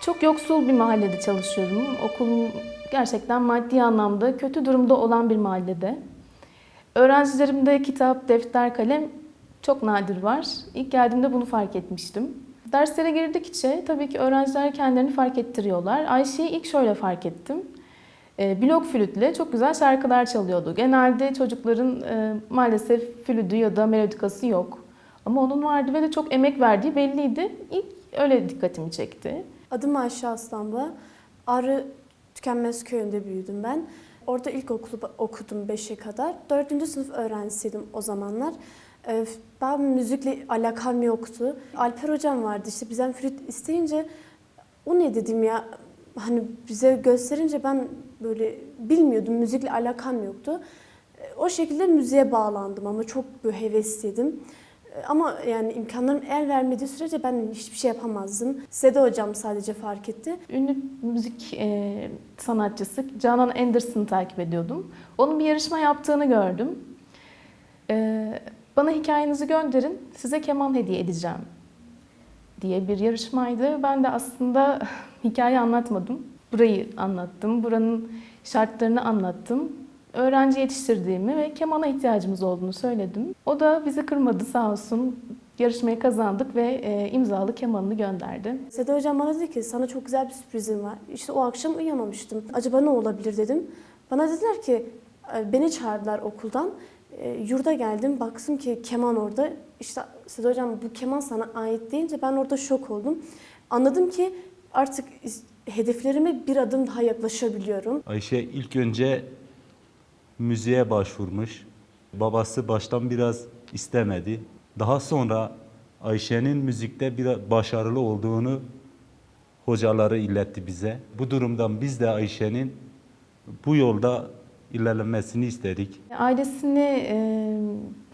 Çok yoksul bir mahallede çalışıyorum. Okulum gerçekten maddi anlamda kötü durumda olan bir mahallede. Öğrencilerimde kitap, defter, kalem çok nadir var. İlk geldiğimde bunu fark etmiştim. Derslere girdikçe tabii ki öğrenciler kendilerini fark ettiriyorlar. Ayşe'yi ilk şöyle fark ettim. E, blok flütle çok güzel şarkılar çalıyordu. Genelde çocukların e, maalesef flütü ya da melodikası yok. Ama onun vardı ve de çok emek verdiği belliydi. İlk öyle dikkatimi çekti. Adım Ayşe Aslanlı. Ağrı Tükenmez Köyü'nde büyüdüm ben. Orada ilkokulu okudum 5'e kadar. 4. sınıf öğrencisiydim o zamanlar. Ben müzikle alakam yoktu. Alper hocam vardı işte bizden flüt isteyince o ne dedim ya hani bize gösterince ben böyle bilmiyordum müzikle alakam yoktu. Ee, O şekilde müziğe bağlandım ama çok hevesliydim. Ama yani imkanlarım el vermediği sürece ben hiçbir şey yapamazdım. Sede hocam sadece fark etti. Ünlü müzik e, sanatçısı Canan Anderson'ı takip ediyordum. Onun bir yarışma yaptığını gördüm. E, bana hikayenizi gönderin, size keman hediye edeceğim diye bir yarışmaydı. Ben de aslında hikaye anlatmadım. Burayı anlattım, buranın şartlarını anlattım. Öğrenci yetiştirdiğimi ve kemana ihtiyacımız olduğunu söyledim. O da bizi kırmadı sağ olsun. Yarışmayı kazandık ve e, imzalı kemanını gönderdi. Sede hocam bana dedi ki sana çok güzel bir sürprizim var. İşte o akşam uyuyamamıştım. Acaba ne olabilir dedim. Bana dediler ki e, beni çağırdılar okuldan. E, Yurda geldim baktım ki keman orada. İşte Sede hocam bu keman sana ait deyince ben orada şok oldum. Anladım ki artık hedeflerime bir adım daha yaklaşabiliyorum. Ayşe ilk önce müziğe başvurmuş. Babası baştan biraz istemedi. Daha sonra Ayşe'nin müzikte biraz başarılı olduğunu hocaları iletti bize. Bu durumdan biz de Ayşe'nin bu yolda ilerlemesini istedik. Ailesini e,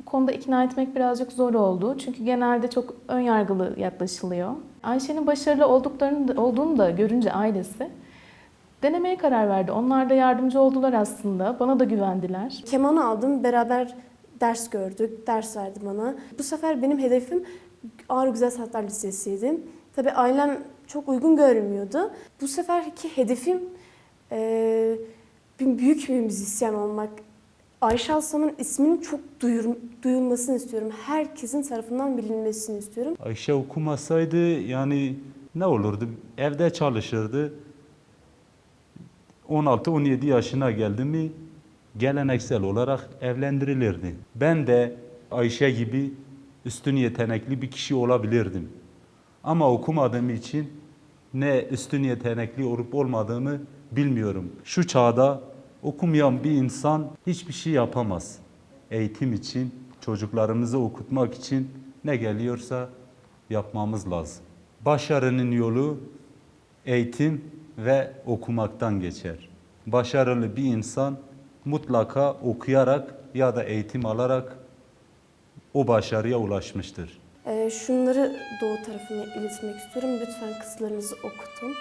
bu konuda ikna etmek birazcık zor oldu. Çünkü genelde çok ön yargılı yaklaşılıyor. Ayşe'nin başarılı olduklarını olduğunu da görünce ailesi denemeye karar verdi. Onlar da yardımcı oldular aslında. Bana da güvendiler. Kemanı aldım, beraber ders gördük, ders verdi bana. Bu sefer benim hedefim Ağrı Güzel Sanatlar Lisesi'ydi. Tabii ailem çok uygun görmüyordu. Bu seferki hedefim eee, bir büyük bir müzisyen olmak. Ayşe Aslan'ın isminin çok duyur- duyulmasını istiyorum. Herkesin tarafından bilinmesini istiyorum. Ayşe okumasaydı yani ne olurdu? Evde çalışırdı. 16-17 yaşına geldi mi geleneksel olarak evlendirilirdi. Ben de Ayşe gibi üstün yetenekli bir kişi olabilirdim. Ama okumadığım için ne üstün yetenekli olup olmadığımı bilmiyorum. Şu çağda okumayan bir insan hiçbir şey yapamaz. Eğitim için, çocuklarımızı okutmak için ne geliyorsa yapmamız lazım. Başarının yolu eğitim ve okumaktan geçer. Başarılı bir insan mutlaka okuyarak ya da eğitim alarak o başarıya ulaşmıştır. Eee, şunları doğu tarafına iletmek istiyorum. Lütfen kızlarınızı okutun.